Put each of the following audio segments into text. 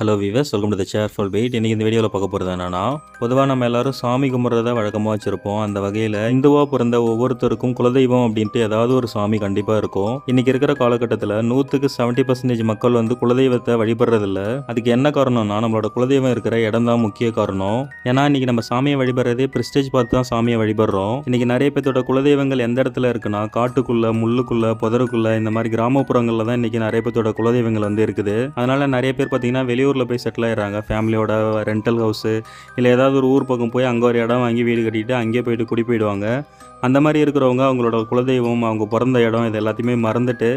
Hello viewers welcome to the chair full weight இன்றைக்கி இந்த வீடியோவில் பார்க்க போகிறது என்னன்னா பொதுவாக நம்ம எல்லாரும் சாமி கும்பிட்றத வழக்கமாக வச்சுருப்போம். அந்த வகையில் இந்துவாக பிறந்த ஒவ்வொருத்தருக்கும் குலதெய்வம் அப்படின்ட்டு ஏதாவது ஒரு சாமி கண்டிப்பாக இருக்கும். இன்றைக்கி இருக்கிற காலகட்டத்தில் நூற்றுக்கு செவன்ட்டி பர்சன்டேஜ் மக்கள் வந்து குலதெய்வத்தை வழிபடுறதில்ல. அதுக்கு என்ன காரணம்னா நம்மளோட குலதெய்வம் இருக்கிற இடம் தான் முக்கிய காரணம். ஏன்னா இன்றைக்கி நம்ம சாமியை வழிபடுறதே ப்ரிஸ்டேஜ் பார்த்து தான் சாமியை வழிபடுறோம். இன்றைக்கி நிறைய பேர்த்தோட குலதெய்வங்கள் எந்த இடத்துல இருக்குன்னா காட்டுக்குள்ளே முள்ளுக்குள்ளே புதருக்குள்ளே இந்த மாதிரி கிராமப்புறங்களில் தான் இன்றைக்கி நிறைய பேர்த்தோட குலதெய்வங்கள் வந்து இருக்குது. அதனால் நிறைய பேர் பார்த்தீங்கன்னா வெளியூரில் போய் செட்டில் ஆயிடுறாங்க. ஃபேமிலியோட ரெண்டல் ஹவுஸு இல்லை ஏதாவது ஒரு ஊர் பக்கம் போய் அங்கே ஒரு இடம் வாங்கி வீடு கட்டிட்டு அங்கேயே போயிட்டு குடி போயிடுவாங்க அந்த மாதிரி இருக்கிறவங்க அவங்களோட குலதெய்வம் அவங்க பிறந்த இடம் இது எல்லாத்தையுமே மறந்துட்டு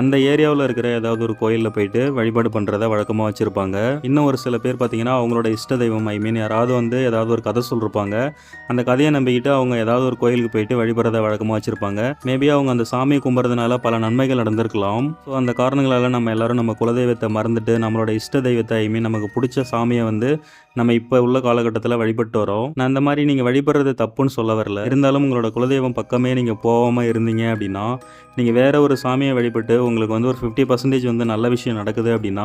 அந்த ஏரியாவில் இருக்கிற ஏதாவது ஒரு கோயிலில் போயிட்டு வழிபாடு பண்ணுறத வழக்கமாக வச்சுருப்பாங்க. இன்னும் ஒரு சில பேர் பார்த்தீங்கன்னா அவங்களோட இஷ்ட தெய்வம் ஐ மீன் யாராவது வந்து ஏதாவது ஒரு கதை சொல்லிருப்பாங்க. அந்த கதையை நம்பிக்கிட்டு அவங்க ஏதாவது ஒரு கோயிலுக்கு போயிட்டு வழிபடுறத வழக்கமாக வச்சுருப்பாங்க. மேபி அவங்க அந்த சாமியை கும்பிட்றதுனால பல நன்மைகள் நடந்திருக்கலாம். ஸோ அந்த காரணங்களால் நம்ம எல்லாரும் நம்ம குலதெய்வத்தை மறந்துட்டு நம்மளோட இஷ்ட தெய்வத்தை ஐ மீன் நமக்கு பிடிச்ச சாமியை வந்து நம்ம இப்போ உள்ள காலகட்டத்தில் வழிபட்டு வரோம். நான் அந்த மாதிரி நீங்கள் வழிபடுறது தப்புன்னு சொல்ல வரல. இருந்தாலும் உங்களோட குல குலதெய்வம் பக்கமே நீங்கள் போகாமல் இருந்தீங்க அப்படின்னா நீங்கள் வேற ஒரு சாமியை வழிபட்டு உங்களுக்கு வந்து ஒரு ஃபிஃப்டி பர்சன்டேஜ் வந்து நல்ல விஷயம் நடக்குது அப்படின்னா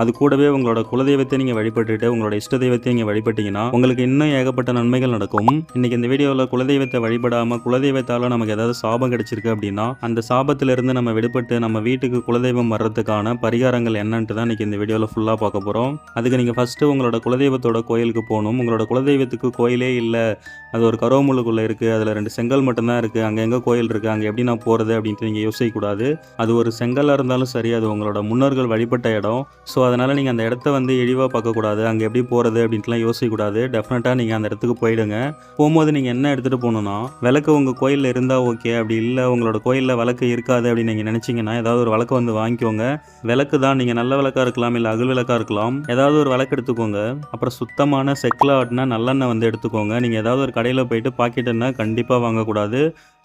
அது கூடவே உங்களோட குலதெய்வத்தை நீங்கள் வழிபட்டுட்டு உங்களோட இஷ்ட தெய்வத்தை நீங்கள் வழிபட்டிங்கன்னா உங்களுக்கு இன்னும் ஏகப்பட்ட நன்மைகள் நடக்கும். இன்னைக்கு இந்த வீடியோவில் குலதெய்வத்தை வழிபடாமல் குலதெய்வத்தால் நமக்கு ஏதாவது சாபம் கிடைச்சிருக்கு அப்படின்னா அந்த சாபத்திலிருந்து நம்ம விடுபட்டு நம்ம வீட்டுக்கு குலதெய்வம் வர்றதுக்கான பரிகாரங்கள் என்னன்ட்டு தான் இன்னைக்கு இந்த வீடியோவில் ஃபுல்லாக பார்க்க போகிறோம் அதுக்கு நீங்கள் ஃபஸ்ட்டு உங்களோட குலதெய்வத்தோட கோயிலுக்கு போகணும். உங்களோட குலதெய்வத்துக்கு கோயிலே இல்லை. அது ஒரு கரோமுள்ளுக்குள்ளே இருக்குது அதில் ரெண்டு செங்கல் மட்டும்தான் இருக்குது அங்கே எங்கே கோயில் இருக்குது அங்கே எப்படி நான் போகிறது அப்படின்ட்டு நீங்கள் யோசிக்கக்கூடாது. அது ஒரு செங்கலாக இருந்தாலும் சரி அது உங்களோட முன்னோர்கள் வழிபட்ட இடம். ஸோ அதனால் நீங்கள் அந்த இடத்த வந்து இழிவாக பார்க்கக்கூடாது. அங்கே எப்படி போகிறது அப்படின்ட்டுலாம் யோசிக்கக்கூடாது. டெஃபினட்டாக நீங்கள் அந்த இடத்துக்கு போயிடுங்க. போகும்போது நீங்கள் என்ன எடுத்துகிட்டு போகணுன்னா விளக்கு உங்கள் கோயிலில் இருந்தால் ஓகே அப்படி இல்லை உங்களோட கோயிலில் விளக்கு இருக்காது அப்படின்னு நீங்கள் நினச்சிங்கன்னா ஏதாவது ஒரு விளக்கு வந்து வாங்கிக்கோங்க. விளக்கு தான் நீங்கள் நல்ல விளக்காக இருக்கலாம் இல்லை அகல் விளக்காக இருக்கலாம். ஏதாவது ஒரு விளக்கு எடுத்துக்கோங்க. அப்புறம் சுத்தமான செக்கில் ஆட்டினா நல்லெண்ணெய் வந்து எடுத்துக்கோங்க. நீங்கள் ஏதாவது ஒரு கடையில் போயிட்டு பாக்கெட் எண்ணெய் கண்டிப்பாக வாங்கக்கூடாது.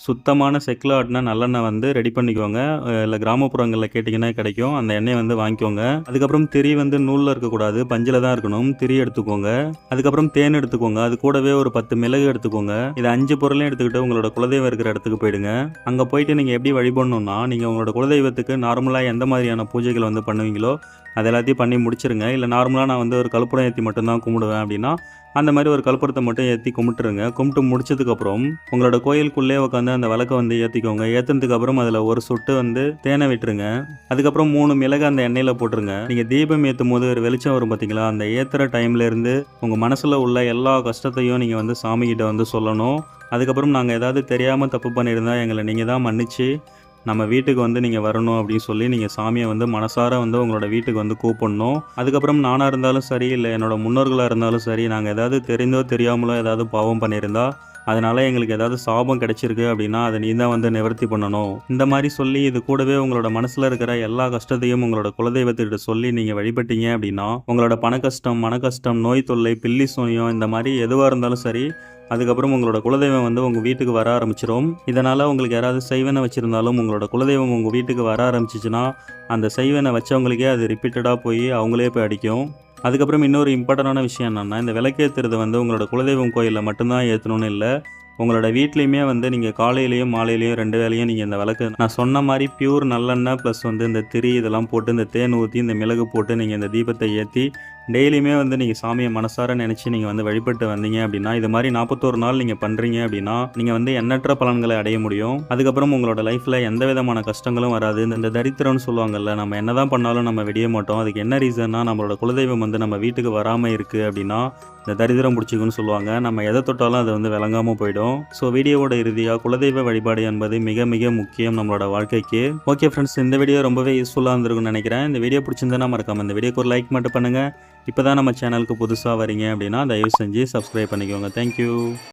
சுத்தமான செக்கில் ஆட்டினா நல்லெண்ணெய் வந்து ரெடி பண்ணிக்கோங்க. இல்லை கிராமப்புறங்களில் கேட்டிங்கன்னா கிடைக்கும். அந்த எண்ணெயை வந்து வாங்கிக்கோங்க. அதுக்கப்புறம் திரி வந்து நூலில் இருக்கக்கூடாது. பஞ்சில் தான் இருக்கணும். திரி எடுத்துக்கோங்க. அதுக்கப்புறம் தேன் எடுத்துக்கோங்க. அது கூடவே ஒரு பத்து மிளகு எடுத்துக்கோங்க. இது அஞ்சு பொருளையும் எடுத்துக்கிட்டு உங்களோட குலதெய்வம் இருக்கிற இடத்துக்கு போயிடுங்க. அங்கே போயிட்டு நீங்கள் எப்படி வழிபடணும்னா நீங்கள் உங்களோட குலதெய்வத்துக்கு நார்மலாக எந்த மாதிரியான பூஜைகள் வந்து பண்ணுவீங்களோ அது எல்லாத்தையும் பண்ணி முடிச்சிருங்க. இல்லை நார்மலாக நான் வந்து ஒரு கற்பூரம் ஏற்றி மட்டும்தான் கும்பிடுவேன் அப்படின்னா அந்த மாதிரி ஒரு கற்பூரத்தை மட்டும் ஏற்றி கும்பிட்டுருங்க. கும்பிட்டு முடிச்சதுக்கப்புறம் உங்களோட கோயிலுக்குள்ளே உட்காந்து அந்த விளக்கை வந்து ஏற்றிக்கோங்க ஏற்றினதுக்கப்புறம் அதில் ஒரு சொட்டு வந்து தேனை விட்டுருங்க. அதுக்கப்புறம் மூணு மிளகு அந்த எண்ணெயில் போட்டுருங்க. நீங்கள் தீபம் ஏற்றும் போது ஒரு வெளிச்சம் வரும் பார்த்தீங்களா அந்த ஏற்றுற டைம்லேருந்து உங்கள் மனசில் உள்ள எல்லா கஷ்டத்தையும் நீங்கள் வந்து சாமிகிட்ட வந்து சொல்லணும். அதுக்கப்புறம் நாங்கள் ஏதாவது தெரியாமல் தப்பு பண்ணியிருந்தா எங்களை நீங்கள் தான் மன்னிச்சு நம்ம வீட்டுக்கு வந்து நீங்கள் வரணும் அப்படின்னு சொல்லி நீங்கள் சாமியை வந்து மனசார வந்து உங்களோட வீட்டுக்கு வந்து கூப்பிடணும். அதுக்கப்புறம் நானாக இருந்தாலும் சரி இல்லை என்னோட முன்னோர்களாக இருந்தாலும் சரி நாங்கள் ஏதாவது தெரிந்தோ தெரியாமலோ ஏதாவது பாவம் பண்ணியிருந்தா அதனால எங்களுக்கு ஏதாவது சாபம் கிடைச்சிருக்கு அப்படின்னா அதை நீ தான் வந்து நிவர்த்தி பண்ணணும். இந்த மாதிரி சொல்லி இது கூடவே உங்களோட மனசில் இருக்கிற எல்லா கஷ்டத்தையும் உங்களோட குலதெய்வத்திட்ட சொல்லி நீங்கள் வழிபட்டீங்க அப்படின்னா உங்களோட பண கஷ்டம் மன கஷ்டம் நோய் தொல்லை பில்லி சூனியம் இந்த மாதிரி எதுவாக இருந்தாலும் சரி அதுக்கப்புறம் உங்களோட குலதெய்வம் வந்து உங்கள் வீட்டுக்கு வர ஆரம்பிச்சிடும் இதனால் உங்களுக்கு யாராவது சைவனை வச்சுருந்தாலும் உங்களோட குலதெய்வம் உங்கள் வீட்டுக்கு வர ஆரம்பிச்சிச்சுன்னா அந்த சைவனை வச்சவங்களுக்கே அது ரிப்பீட்டடாக போய் அவங்களே போய் அடிக்கும். அதுக்கப்புறம் இன்னொரு இம்பார்ட்டண்டான விஷயம் என்னென்னா இந்த விளக்கேற்றுறது வந்து உங்களோட குலதெய்வம் கோயிலில் மட்டும்தான் ஏற்றணும்னு இல்லை. உங்களோட வீட்லேயுமே வந்து நீங்கள் காலையிலையும் மாலையிலையும் ரெண்டு வேலையும் நீங்கள் இந்த விளக்கு நான் சொன்ன மாதிரி பியூர் நல்லெண்ணெய் ப்ளஸ் வந்து இந்த திரி இதெல்லாம் போட்டு இந்த தேன் ஊற்றி இந்த மிளகு போட்டு நீங்கள் இந்த தீபத்தை ஏற்றி டெய்லியுமே வந்து நீங்கள் சாமியை மனசார நினச்சி நீங்கள் வந்து வழிபட்டு வந்தீங்க அப்படின்னா இது மாதிரி நாற்பத்தோரு நாள் நீங்கள் பண்ணுறீங்க அப்படின்னா நீங்கள் வந்து எண்ணற்ற பலன்களை அடைய முடியும். அதுக்கப்புறம் உங்களோட லைஃப்பில் எந்த விதமான கஷ்டங்களும் வராது. இந்த- தரித்திரம்னு சொல்லுவாங்கல்ல நம்ம என்னதான் பண்ணாலும் நம்ம வெடிய மாட்டோம். அதுக்கு என்ன ரீசன்னா நம்மளோட குலதெய்வம் வந்து நம்ம வீட்டுக்கு வராமல் இருக்குது அப்படின்னா இந்த தரித்திரம் பிடிச்சிக்குன்னு சொல்லுவாங்க. நம்ம எதை தொட்டாலும் அது வந்து விளங்காமல் போயிடும். ஸோ வீடியோவோட இறுதியாக குலதெய்வ வழிபாடு என்பது மிக மிக முக்கியம் நம்மளோட வாழ்க்கைக்கு. ஓகே ஃப்ரெண்ட்ஸ் இந்த வீடியோ ரொம்பவே யூஸ்ஃபுல்லாக இருந்திருக்கும்னு நினைக்கிறேன். இந்த வீடியோ பிடிச்சிருந்தா மறக்காமல் இந்த வீடியோக்கு ஒரு லைக் மட்டும் பண்ணுங்கள் இப்போ தான் நம்ம சேனலுக்கு புதுசாக வரீங்க அப்படின்னா தயவு செஞ்சு சப்ஸ்கிரைப் பண்ணிக்கோங்க. தேங்க்யூ